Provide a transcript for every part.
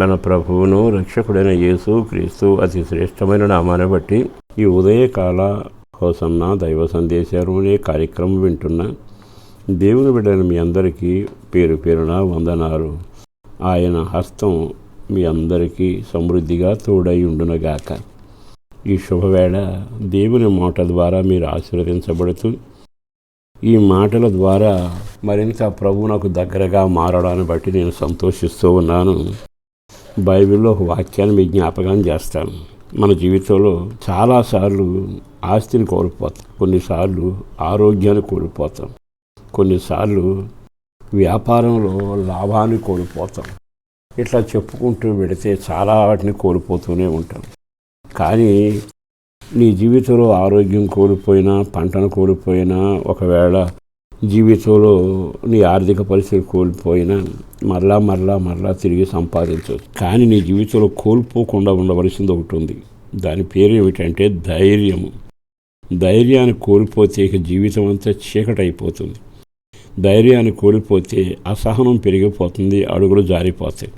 మన ప్రభువును రక్షకుడైన యేసు క్రీస్తు అతి శ్రేష్టమైన నామాన్ని బట్టి ఈ ఉదయకాల హోసన్న దైవ సందేశాలు అనే కార్యక్రమం వింటున్న. దేవుని బిడ్డని మీ అందరికీ పేరు పేరున వందనారు ఆయన హస్తం మీ అందరికీ సమృద్ధిగా తోడై ఉండునగాక. ఈ శుభవేళ దేవుని మాట ద్వారా మీరు ఆశీర్వదించబడుతూ ఈ మాటల ద్వారా మరింత ప్రభువునకు దగ్గరగా మారడాన్ని బట్టి నేను సంతోషిస్తూ ఉన్నాను. బైబిల్లో ఒక వాక్యాన్ని మీ జ్ఞాపకం చేస్తాను. మన జీవితంలో చాలాసార్లు ఆస్తిని కోల్పోతాం. కొన్నిసార్లు ఆరోగ్యాన్ని కోల్పోతాం. కొన్నిసార్లు వ్యాపారంలో లాభాన్ని కోల్పోతాం. ఇట్లా చెప్పుకుంటూ పెడితే చాలా వాటిని కోల్పోతూనే ఉంటాం. కానీ నీ జీవితంలో ఆరోగ్యం కోల్పోయినా పంటను కోల్పోయినా ఒకవేళ జీవితంలో నీ ఆర్థిక పరిస్థితి కోల్పోయినా మరలా మరలా మరలా తిరిగి సంపాదించవచ్చు. కానీ నీ జీవితంలో కోల్పోకుండా ఉండవలసింది ఒకటి ఉంది. దాని పేరు ఏమిటంటే ధైర్యము. ధైర్యాన్ని కోల్పోతే ఇక జీవితం అంతా చీకటైపోతుంది. ధైర్యాన్ని కోల్పోతే అసహనం పెరిగిపోతుంది అడుగులు జారిపోతాయి.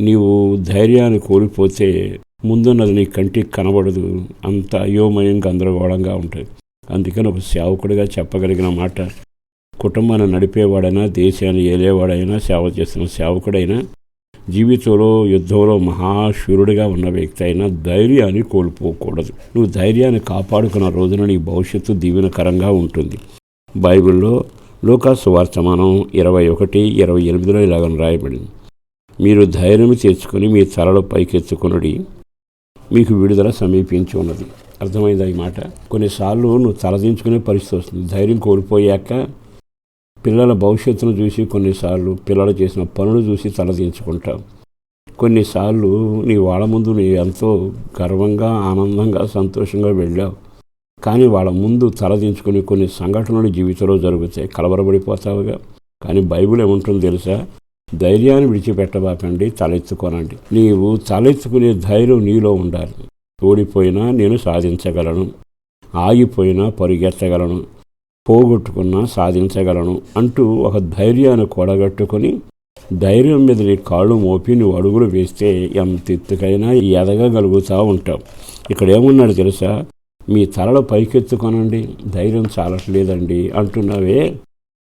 నీవు ధైర్యాన్ని కోల్పోతే ముందున్నది నీ కంటికి కనబడదు అంత అయోమయం గందరగోళంగా ఉంటుంది. అందుకని ఒక సేవకుడిగా చెప్పగలిగిన మాట కుటుంబాన్ని నడిపేవాడైనా దేశాన్ని ఏలేవాడైనా సేవ చేస్తున్న సేవకుడైనా జీవితంలో యుద్ధంలో మహాశూరుడిగా ఉన్న వ్యక్తి అయినా ధైర్యాన్ని కోల్పోకూడదు. నువ్వు ధైర్యాన్ని కాపాడుకున్న రోజున నీ భవిష్యత్తు దీవెనకరంగా ఉంటుంది. బైబిల్లో లోకాసు వర్తమానం ఇరవై ఒకటి ఇరవై ఎనిమిదిలో ఇలాగని రాయబడింది. మీరు ధైర్యం తెచ్చుకొని మీ తలలో పైకెత్తుకునుడి మీకు విడుదల సమీపించి ఉన్నది అర్థమైంది ఈ మాట. కొన్నిసార్లు నువ్వు తలదించుకునే పరిస్థితి వస్తుంది. ధైర్యం కోల్పోయాక పిల్లల భవిష్యత్తును చూసి కొన్నిసార్లు పిల్లలు చేసిన పనులు చూసి తలదించుకుంటావు. కొన్నిసార్లు నీ వాళ్ళ ముందు నీ ఎంతో గర్వంగా ఆనందంగా సంతోషంగా వెళ్ళావు. కానీ వాళ్ళ ముందు తలదించుకుని కొన్ని సంఘటనలు జీవితంలో జరుగుతాయి. కలవరబడిపోతావుగా కానీ బైబిల్ ఏముంటుందో తెలుసా? ధైర్యాన్ని విడిచిపెట్టబాకండి తలెత్తుకోనండి. నీవు తలెత్తుకునే ధైర్యం నీలో ఉండాలి. ఓడిపోయినా నేను సాధించగలను. ఆగిపోయినా పరుగెత్తగలను. పోగొట్టుకున్నా సాధించగలను అంటూ ఒక ధైర్యాన్ని కొడగట్టుకొని ధైర్యం మీద నీ కాళ్ళు మోపి నువ్వు అడుగులు వేస్తే ఎంత ఎత్తుకైనా ఎదగగలుగుతూ ఉంటావు ఇక్కడ ఏమున్నాడు తెలుసా? మీ తలలు పైకెత్తుకొనండి ధైర్యం చాలట్లేదండి అంటున్నావే.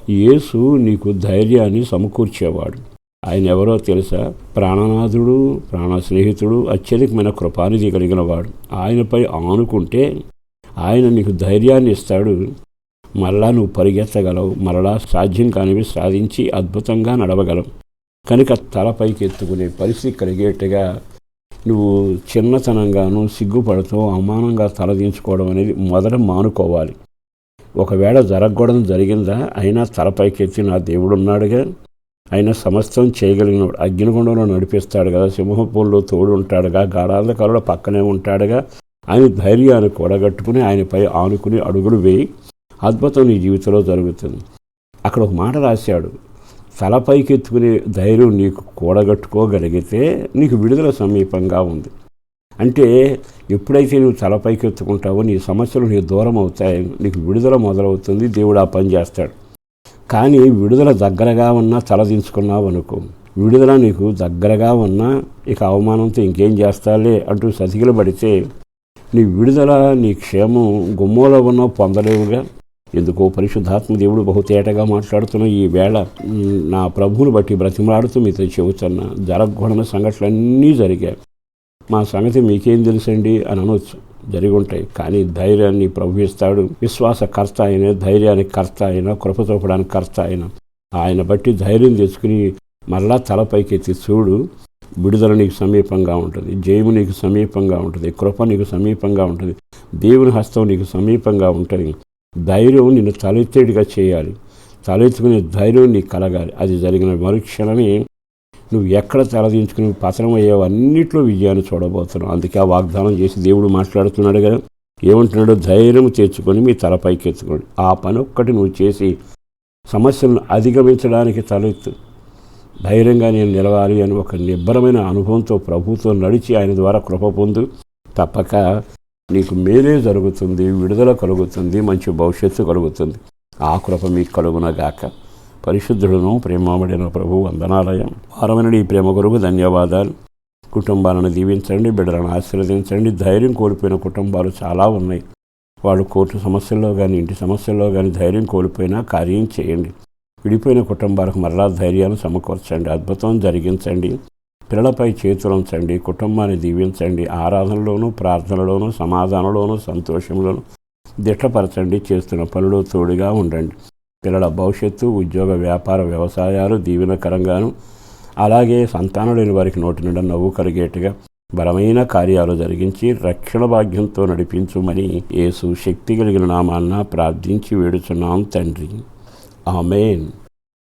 యేసు నీకు ధైర్యాన్ని సమకూర్చేవాడు. ఆయన ఎవరో తెలుసా? ప్రాణనాథుడు ప్రాణ స్నేహితుడు అత్యధికమైన కృపానిధి కలిగిన వాడు ఆయనపై ఆనుకుంటే ఆయన నీకు ధైర్యాన్ని ఇస్తాడు. మరలా నువ్వు పరిగెత్తగలవు. మరలా సాధ్యం కానివి సాధించి అద్భుతంగా నడవగలవు. కనుక తలపైకి ఎత్తుకునే పరిస్థితి కలిగేట్టుగా నువ్వు చిన్నతనంగాను సిగ్గుపడుతూ అవమానంగా తలదించుకోవడం అనేది మొదట మానుకోవాలి. ఒకవేళ జరగకూడదు జరిగిందా? అయినా తలపైకెత్తి నా దేవుడు ఉన్నాడుగా ఆయన సమస్తం చేయగలిగినవాడు అగ్నిగుండంలో నడిపిస్తాడు కదా సింహపూల్లో తోడు ఉంటాడుగా గాఢాంధకారుడు పక్కనే ఉంటాడుగా. ఆయన ధైర్యాన్ని కూడగట్టుకుని ఆయనపై ఆనుకుని అడుగులు వేయి. అద్భుతం నీ జీవితంలో జరుగుతుంది. అక్కడ ఒక మాట రాశాడు. తలపైకెత్తుకునే ధైర్యం నీకు కూడగట్టుకోగలిగితే నీకు విడుదల సమీపంగా ఉంది. అంటే ఎప్పుడైతే నువ్వు తలపైకెత్తుకుంటావో నీ సమస్యలు నీకు దూరం అవుతాయి. నీకు విడుదల మొదలవుతుంది. దేవుడు ఆ పని చేస్తాడు. కానీ విడుదల దగ్గరగా ఉన్నా తలదించుకున్నావు అనుకో. విడుదల నీకు దగ్గరగా ఉన్నా ఇక అవమానంతో ఇంకేం చేస్తాలే అంటూ సతికిల పడితే నీ విడుదల నీ క్షేమం గుమ్మలో ఉన్న పొందలేవుగా. ఎందుకో పరిశుద్ధాత్మ దేవుడు బహుతేటగా మాట్లాడుతున్న ఈ వేళ నా ప్రభువుని బట్టి బ్రతిమలాడుతూ మీతో చెబుతున్న జరగకూడని సంఘటనలన్నీ జరిగాయి. మా సంగతి మీకేం తెలుసండి? అని అనొచ్చు. జరిగి ఉంటాయి కానీ ధైర్యాన్ని ప్రభు ఇస్తాడు. విశ్వాసకర్త అయిన ధైర్యానికి కర్త అయిన కృప చూపడానికి కర్త ఆయన ఆయన బట్టి ధైర్యం తెచ్చుకుని మరలా తలపైకెత్తి చూడు విడుదల నీకు సమీపంగా ఉంటుంది. జయము నీకు సమీపంగా ఉంటుంది. కృప నీకు సమీపంగా ఉంటుంది. దేవుని హస్తం నీకు సమీపంగా ఉంటుంది. ధైర్యం నిన్ను తలెత్తేడిగా చేయాలి. తలెత్తుకునే ధైర్యం నీకు కలగాలి. అది జరిగిన మరుక్షణమే నువ్వు ఎక్కడ తలదించుకుని పతనం అయ్యావు అన్నింటిలో విజయాన్ని చూడబోతున్నావు. అందుకే ఆ వాగ్దానం చేసి దేవుడు మాట్లాడుతున్నాడు కదా. ఏమంటున్నాడు ధైర్యం తెచ్చుకొని మీ తలపైకి ఎత్తుకోండి ఆ పని ఒక్కటి నువ్వు చేసి సమస్యలను అధిగమించడానికి తలెత్తు. ధైర్యంగా నేను నిలవాలి అని ఒక నిబ్బరమైన అనుభవంతో ప్రభుత్వం నడిచి ఆయన ద్వారా కృప పొందు. తప్పక నీకు మేలే జరుగుతుంది విడుదల కలుగుతుంది మంచి భవిష్యత్తు కలుగుతుంది. ఆ కృప మీకు కలుగునగాక. పరిశుద్ధుడును ప్రేమబడిన ప్రభు వందనాలయం. వారమైన ఈ ప్రేమ కొరకు ధన్యవాదాలు. కుటుంబాలను దీవించండి బిడ్డలను ఆశీర్వదించండి. ధైర్యం కోల్పోయిన కుటుంబాలు చాలా ఉన్నాయి. వాళ్ళు కోర్టు సమస్యల్లో కానీ ఇంటి సమస్యల్లో కానీ ధైర్యం కోల్పోయినా కార్యం చేయండి. విడిపోయిన కుటుంబాలకు మరలా ధైర్యాన్ని సమకూర్చండి. అద్భుతం జరిగించండి. పిల్లలపై చేతులంచండి కుటుంబాన్ని దీవించండి. ఆరాధనలోనూ ప్రార్థనలోనూ సమాధానంలోనూ సంతోషంలోనూ దిట్టపరచండి. చేస్తున్న పనులు తోడుగా ఉండండి. పిల్లల భవిష్యత్తు ఉద్యోగ వ్యాపార వ్యవసాయాలు దీవెనకరంగాను అలాగే సంతానం లేని వారికి నోటి నిండా నవ్వు కలిగేట్టుగా బలమైన కార్యాలు జరిగించి రక్షణ భాగ్యంతో నడిపించుమని యేసు శక్తి కలిగిన నామాన్న ప్రార్థించి వేడుచున్నాం తండ్రి. ఆమెన్.